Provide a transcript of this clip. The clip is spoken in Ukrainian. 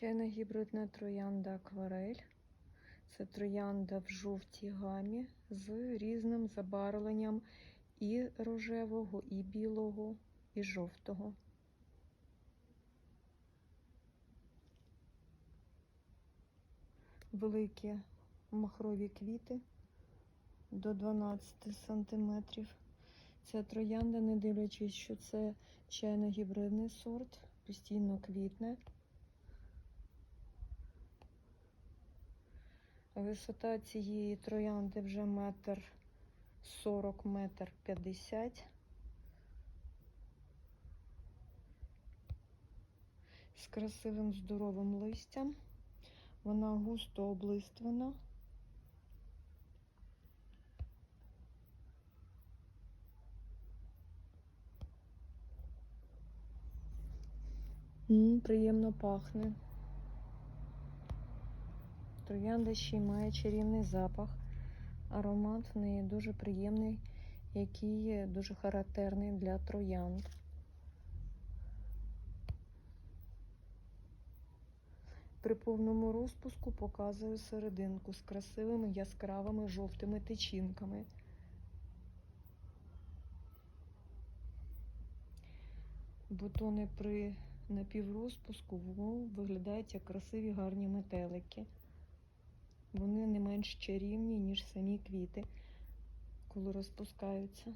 Чайна гібридна троянда акварель. Це троянда в жовтій гамі з різним забарвленням і рожевого, і білого, і жовтого. Великі махрові квіти до 12 сантиметрів. Ця троянда, не дивлячись, що це чайно-гібридний сорт, постійно квітне. Висота цієї троянди вже метр сорок, метр п'ятдесят. З красивим здоровим листям. Вона густо облиствана. М, приємно пахне. Троянда ще й має чарівний запах. Аромат в неї дуже приємний, який дуже характерний для троянд. При повному розпуску показую серединку з красивими яскравими жовтими тичинками. Бутони при напіврозпуску виглядають як красиві гарні метелики. Вони не менш чарівні, ніж самі квіти, коли розпускаються.